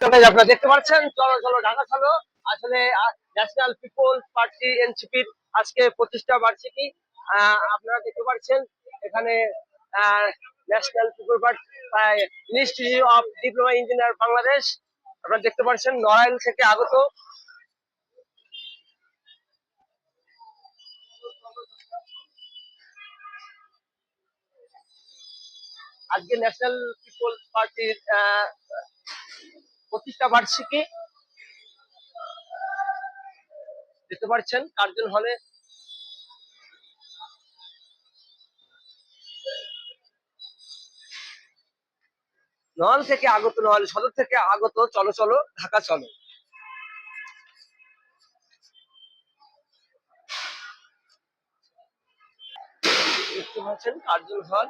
আপনারা দেখতে পাচ্ছেন চলো চলো ঢাকা চলো। আসলে ন্যাশনাল পিপল পার্টি এনসিপির আজকে প্রতিষ্ঠা বার্ষিকী। আহ, আপনারা দেখতে পাচ্ছেন এখানে national people party institute of diploma engineer Bangladesh আপনারা দেখতে পাচ্ছেন নড়াইল থেকে আগত। আজকে ন্যাশনাল পিপল পার্টির প্রতিষ্ঠা বার্ষিকী। দেখতে পাচ্ছেন কার্জন হলে। নল থেকে আগত, নল সদর থেকে আগত, চলো চলো, ঢাকা চলো। দেখতে পাচ্ছেন কার্জন হল।